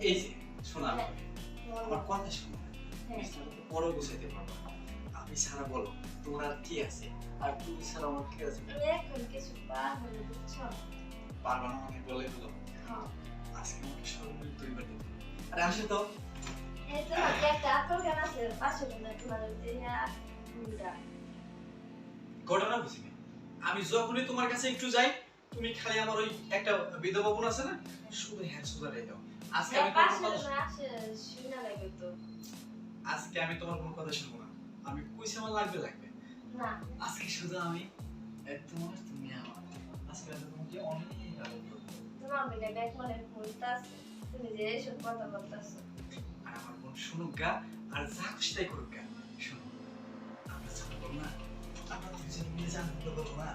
এই যে শোনো। আমি আমার কথা শোনো। হ্যাঁ। বড় গুছাইতে পারব আমি ছাড়া বলো তোমার আর কি আছে? আর তুমি ছাড়া আমার কি আছে? এখন কিছু বুঝছ? পারবা না বলে হ্যাঁ। আজকে আমাকে সর্বনিম্ন দুইবার দিতে আরে আসে তো। এই তোমার কি একটা আপেল গান আছে পাশে বলে তোমার যে মুন্ডা ঘটনা বুঝিনি। আমি যখনই তোমার কাছে একটু যাই তুমি খালি আমার ওই একটা বিধবা বোন আছে না শুধু হ্যাঁ সুদারে দাও। আজকে আমি তোমার কথা না আসে লাগবে তো আজকে আমি তোমার কোনো কথা শুনব না। আমি কইছে আমার লাগবে লাগবে। না। আজকে শুধু আমি তোমার তুমি আমার। আজকে আমি তোমাকে অনেক করব। তোমার মিলে ব্যাগ মনে ভুলতে তুমি যে এইসব কথা বলতেছো। আর আমার বোন শুনুক গা আর যা খুশি তাই করুক গা। শুনো আমরা জানব না। আমরা দুজন মিলে জানতে পারব না।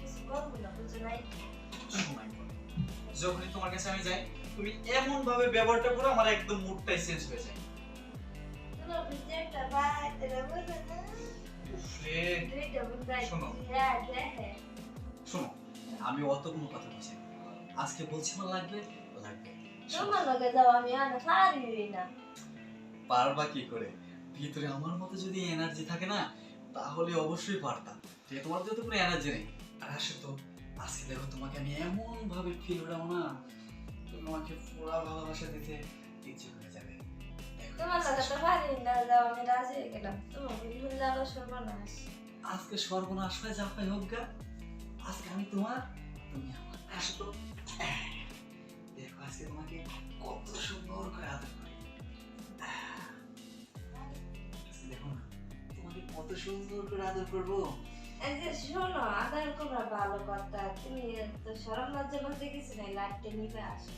কিছু করব না বুঝো নাই। যখনই তোমার কাছে আমি যাই তুমি এমন ভাবে ব্যবহারটা করো আমার একদম মুডটাই চেঞ্জ হয়ে যায়। শোনো। আমি অত কোনো কথা বলছি। আজকে বলছি আমার লাগবে? লাগবে। তোমার লগে যাও আমি আর পারি না। পারবা কি করে? ভিতরে আমার মতো যদি এনার্জি থাকে না তাহলে অবশ্যই পারতাম আছে, তোমার যেহেতু কোনো এনার্জি নেই। আর আসে তো আজকে দেখো তোমাকে আমি এমন ভাবে ফিল উড়াবো না তুমি আমাকে পুরা ভালোবাসা দিতে ইচ্ছে হয়ে যাবে। তোমার লগে তো পারি না যাও আমি রাজি হয়ে গেলাম। তোমার ভুল যাওয়া সর্বনাশ। আজকে সর্বনাশ হয়ে যা হয় হোক গা। আজকে আমি তোমার তুমি আমার। আসো দেখো আজকে তোমাকে কত সুন্দর করে আদর সুন্দর করে আদর করব। শোনো আদার করা ভালো কথা। তুমি তো সরম লজ্জা বলতে কিছু নাই লাইটটা নিবে আসো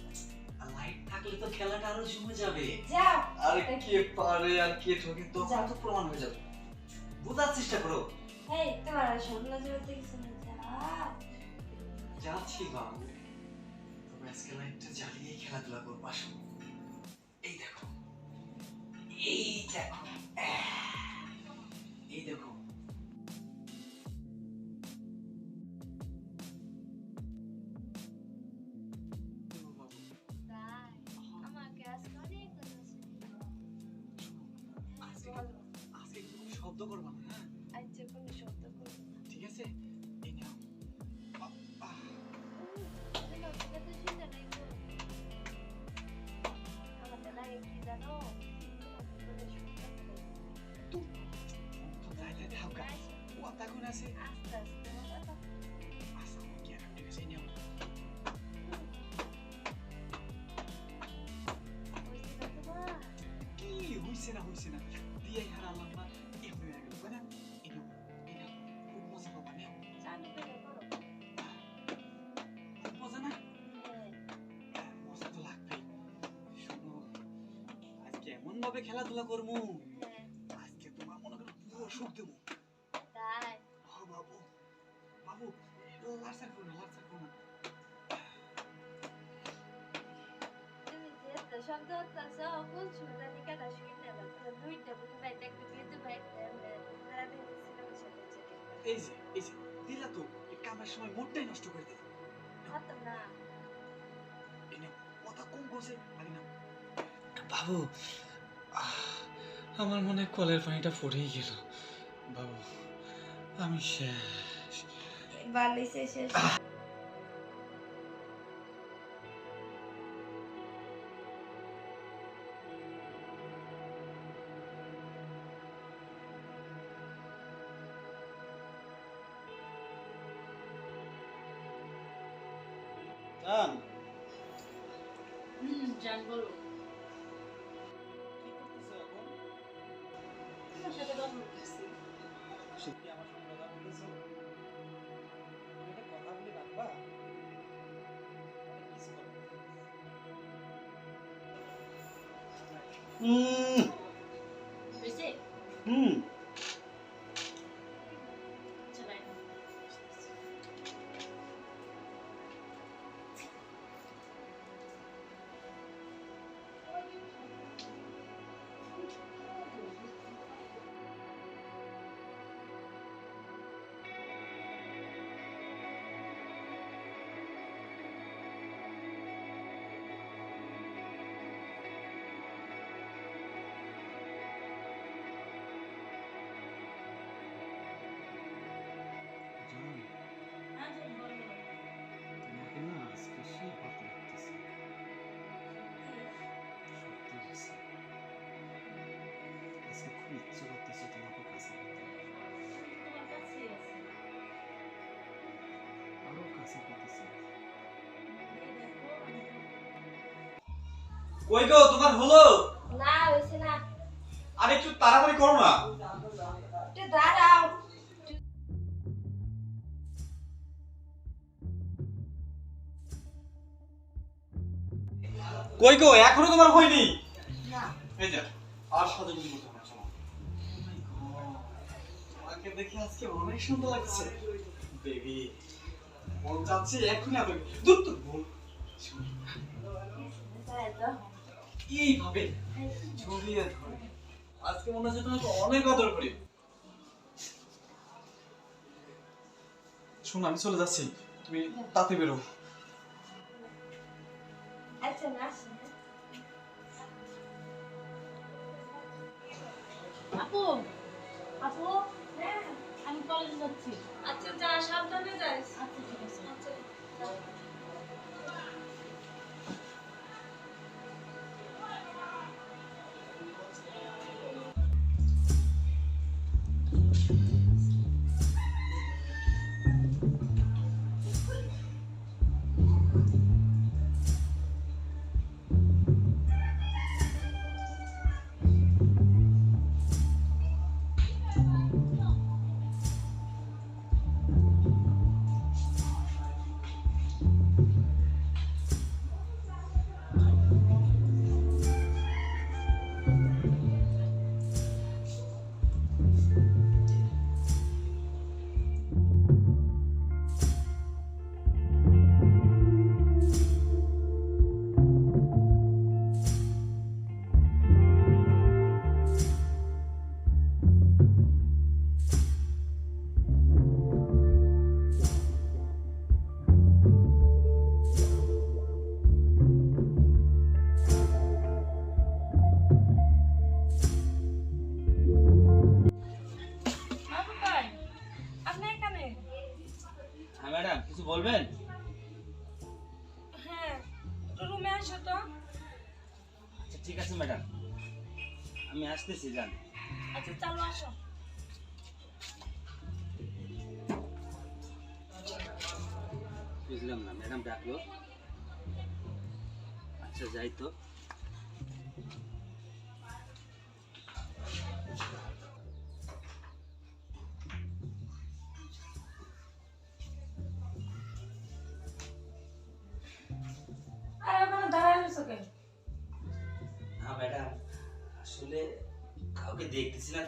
আর লাইট থাকলে তো খেলাটা আরও জমে যাবে। যাও। আর কে পারে আর কে ঠকে তখন যাও। তো প্রমাণ হয়ে যাবে। বোঝার চেষ্টা করো। এই তোমার সরম লজ্জা বলতে কিছু নাই যাচ্ছি বাবু। তবে আজকে লাইটটা জ্বালিয়ে খেলাধুলা করব আসো। ভাবে খেলাধুলা করব? হ্যাঁ। আজকে তোমার মনে করো পুরো সুখ দেবো। তাই? হ বাবু বাবু লাচার করো না লাচার করো তো দুইটা বুকে বাইতে একটা বিয়ে ভাই তারা দেখছিল সেটা যেতে এই যে এই যে দিলা তো কামের সময় মোটটাই নষ্ট করে দিল। হতো না। কথা কম আগে বাবু আমার মনে হয় কলের পানিটা ফুরেই গেল। বাবু আমি শেষ। বালিশে শেষ জান। হুম জান বলো। হুম কই গো তোমার হলো? না হয়েছে না। আরে একটু তাড়াতাড়ি করো না। একটু দাঁড়াও। কই গো এখনও তোমার হয়নি? না। এই যে আর সাথে কিছু করতে হবে না। তোমাকে দেখে আজকে অনেক সুন্দর লাগছে। বেবি মন চাচ্ছে এখনই আদর। দূর তো তো। এইভাবে জড়িয়ে ধরে আজকে মনে হচ্ছে তোমাকে অনেক আদর করি। শোন আমি চলে যাচ্ছি। তুমি তাতে বেরো। আচ্ছা না আপু আপু হ্যাঁ আমি কলেজে যাচ্ছি। আচ্ছা যা সাবধানে যাস। আচ্ছা ঠিক আছে। আচ্ছা যান আচ্ছা চলো আসো। বুঝলাম না ম্যাডাম ডাকলো। আচ্ছা যাই তো।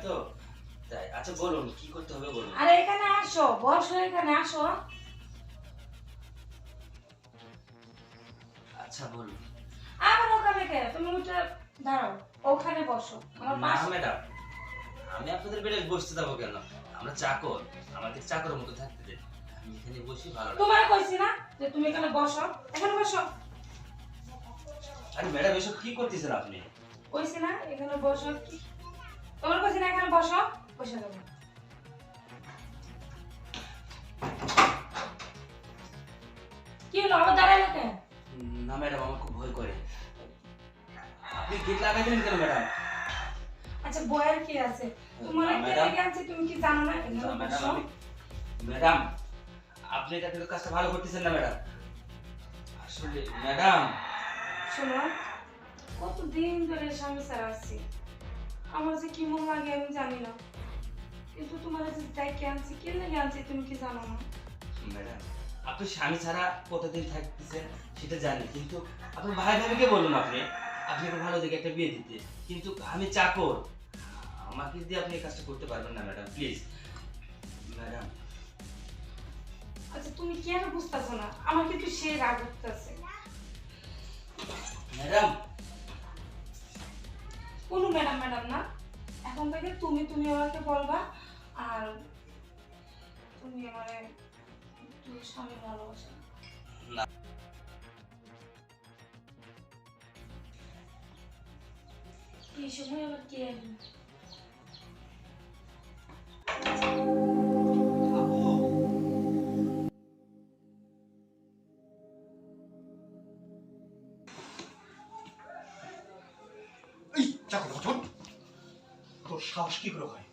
তো? তাই আচ্ছা বলুন কি করতে হবে বলুন? আরে এখানে আসো বসো এখানে আসো। আচ্ছা বলুন। আবার ওখানে কে? তুমি উঠে দাঁড়াও ওখানে বসো আমার পাশে। ম্যাডাম আমি আপনাদের বেড়ে বসতে যাব কেন? আমরা চাকর আমাদের চাকরের মতো থাকতে দেন। আমি এখানে বসি ভালো তোমার কইছি না যে তুমি এখানে বসো এখানে বসো। আরে ম্যাডাম এসব কি করতেছেন আপনি? কইছি না এখানে বসো। কি তোমার কইছি না এখানে বসো? বসে যাব কি হলো? আবার দাঁড়াইলো কেন? না ম্যাডাম আমার খুব ভয় করে। আপনি গেট লাগাই দিলেন কেন ম্যাডাম? আচ্ছা বয়ের কি আছে? তোমার একটা লেগে আছে তুমি কি জানো না? ম্যাডাম ম্যাডাম আপনি এটা থেকে কাজটা ভালো করতেছেন না ম্যাডাম। আসলে ম্যাডাম শোনো কতদিন ধরে স্বামী ছাড়া আছি? আমার যে কি মন লাগে আমি জানি না। কিন্তু তোমার যে ডাইকে আনছি কে লেগে আনছি তুমি কি জানো না? ম্যাডাম আপনি স্বামী ছাড়া কতদিন থাকতেছেন সেটা জানি কিন্তু আপনি ভাই ভাবিকে বলুন আপনি। আপনি একটা ভালো দিকে একটা বিয়ে দিতে। কিন্তু আমি চাকর। আমাকে দিয়ে আপনি এই কাজটা করতে পারবেন না ম্যাডাম প্লিজ। ম্যাডাম। আচ্ছা তুমি কেন বুঝতেছো না? আমার কিন্তু সে রাগ উঠতেছে। ম্যাডাম ম্যাডাম না? এখন থেকে তুমি তুমি আমাকে বলবা আর তুমি আমার একটু স্বামী ভালোবাসা। না। এই সময় আবার কে তোর তোর সাহস কি করে হয়।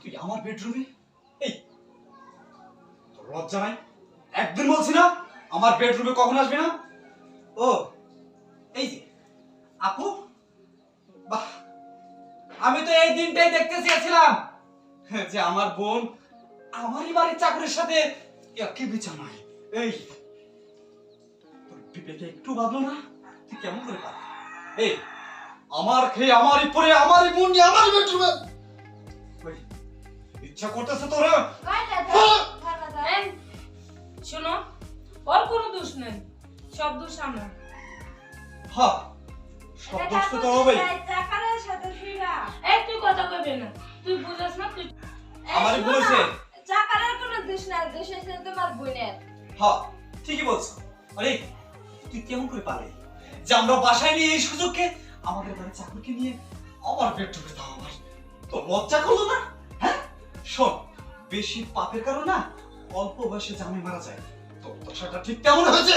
তুই আমার বেডরুমে এই, তোর লজ্জা নাই? একদিন বলছি না, আমার বেডরুমে কখন আসবে না? ও, এই যে, আপু? বাহ, আমি তো এই দিনটাই দেখতে চেয়েছিলাম যে আমার বোন আমারই বাড়ির চাকরির সাথে একই বিছানায়? এই, তোর বিবেকে একটু ভাবলো না? তুই কেমন করে পারবি এই, আমার খেয়ে, আমারই পরে, আমারই বোন আমারই বেডরুমে ইচ্ছা করতেছে তোরা? এই, শোনো ওর কোনো দোষ নেই সব দোষ আমার। হ্যাঁ সব দোষ তো তোর হবেই। এই তুই কথা কইবে না তুই বুঝাস না তুই আমারই বলেছে চাকারের কোনো দোষ নাই দোষ হয়েছে তোমার বোনের। হ্যাঁ ঠিকই বলছো। আরে তুই কেমন করে পারলি? যে আমরা বাসায় নিয়ে এই সুযোগকে আমাদের বাড়ির চাকরকে নিয়ে আমার বেডরুমে দাও আমার তো লজ্জা করল না? হ্যাঁ শোন বেশি পাপের কারণ না অল্প বয়সে জামাই মারা যায়। দশাটা ঠিক কেমন হয়েছে।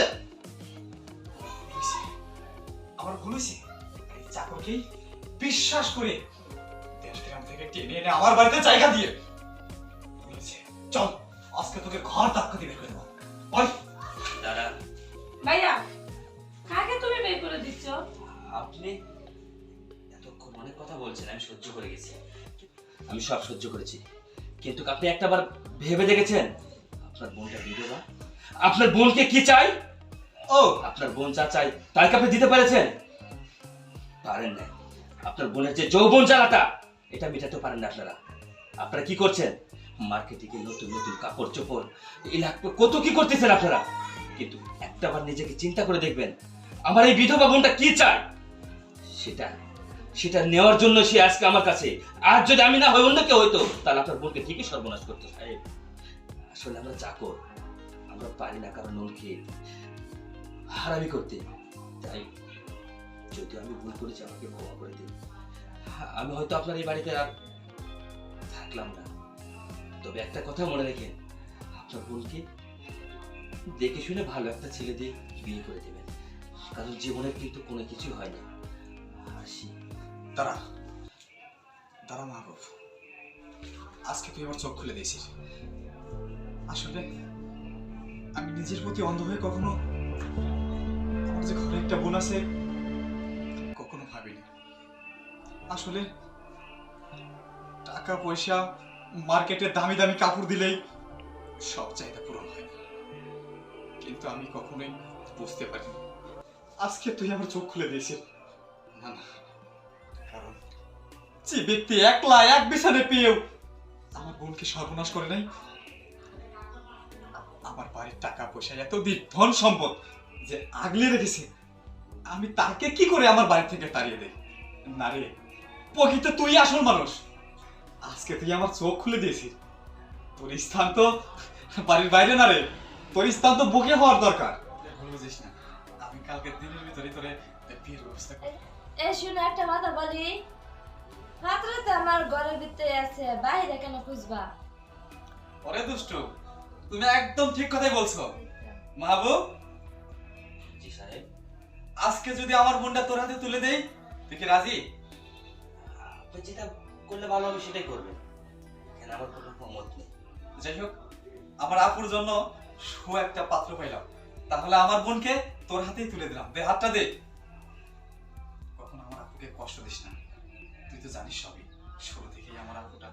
আমার ভুল হয়েছে? এই চাকরকেই বিশ্বাস করে দেশ গ্রাম থেকে টেনে এনে আমার বাড়িতে জায়গা দিয়ে। বলেছে চল আজকে তোকে ঘর ধাক্কা দিয়ে বের করে দেবো। ওই দাদা ভাইয়া কাকে তুমি বের করে দিচ্ছ? আপনি এতক্ষণ অনেক কথা বলছেন আমি সহ্য করে গেছি। আমি সব সহ্য করেছি। কিন্তু আপনি একটাবার ভেবে দেখেছেন? আপনার বোনটা বিধবা আপনার বোনকে কি চাই ও, আপনার বোন যা চাই তাই কি আপনি দিতে পেরেছেন? পারেন না আপনার বোনের যে যৌবন জ্বালাটা, এটা মেটাতে পারেন না আপনারা। আপনারা কি করছেন? মার্কেটে গিয়ে নতুন নতুন কাপড় চোপড় এলাকা কত কি করতেছেন আপনারা? কিন্তু একটাবার নিজেকে চিন্তা করে দেখবেন, আমার এই বিধবা বোনটা কি চায়? সেটা সেটা নেওয়ার জন্য সে আজকে আমার কাছে। আর যদি আমি না হই, অন্য কেউ হইতো, তাহলে আপনার বোনকে ঠিকই সর্বনাশ করতো, সাহেব। আসলে আমরা চাকর, আমরা পারি না কারণ নুন খেয়ে। হারামি করতে। তাই যদি আমি ভুল করেছি, আমাকে ক্ষমা করে দিন। আমি হয়তো আপনার এই বাড়িতে আর থাকলাম না। তবে একটা কথা মনে রেখেন, আপনার বোনকে দেখে শুনে ভালো একটা ছেলে দিয়ে বিয়ে করে দেবেন। কারণ জীবনের কিন্তু কোনো কিছু হয় না। দাঁড়া। দাঁড়া মাহবুব আজকে তুই আমার চোখ খুলে দিয়েছিস আসলে আমি নিজের প্রতি অন্ধ হয়ে কখনো আমার যে ঘরে একটা বোন আছে, কখনো ভাবিনি। আসলে টাকা, পয়সা, মার্কেটে দামি দামি কাপড় দিলেই সব চাহিদা পূরণ হয়। কিন্তু আমি কখনোই বুঝতে পারিনি। আজকে তুই আমার চোখ খুলে দিয়েছিস না না। যে ব্যক্তি একলা, এক বিছানে পেয়েও আমার বোনকে সর্বনাশ করে নাই। আমার বাড়ির টাকা পয়সা ধন সম্পদ যে আগলে রেখেছে, আমি তাকে কি করে আমার বাড়ি থেকে তাড়িয়ে দেই? না রে, প্রকৃত তুই আসল মানুষ। আজকে তুই আমার চোখ খুলে দিয়েছিস। তোর স্থান তো বাড়ির বাইরে না রে, তোর স্থান তো বুকে হওয়ার দরকার। বুঝিস না। আমি কালকে দিনের ভিতরে তোরে বিয়ের ব্যবস্থা একটা কথা বলি। রাত্রে তো আমার ঘরের ভিতরে আছে বাইরে কেন খুঁজবা? ওরে দুষ্টু তুমি একদম ঠিক কথাই বলছো। মাহবুব? জি সাহেব। আজকে যদি আমার বোনটা তোর হাতে তুলে দেই তুই কি রাজি? আপনি যেটা করলে ভালো হবে সেটাই করবেন। এখানে আমার কোনো মত নেই। যাই হোক আমার আপুর জন্য সু একটা পাত্র পাইলাম। তাহলে আমার বোনকে তোর হাতেই তুলে দিলাম। দে হাতটা দে। কখনো আমার আপুকে কষ্ট দিস না। তুই তো জানিস সবই। শুরু থেকেই আমার আপুটা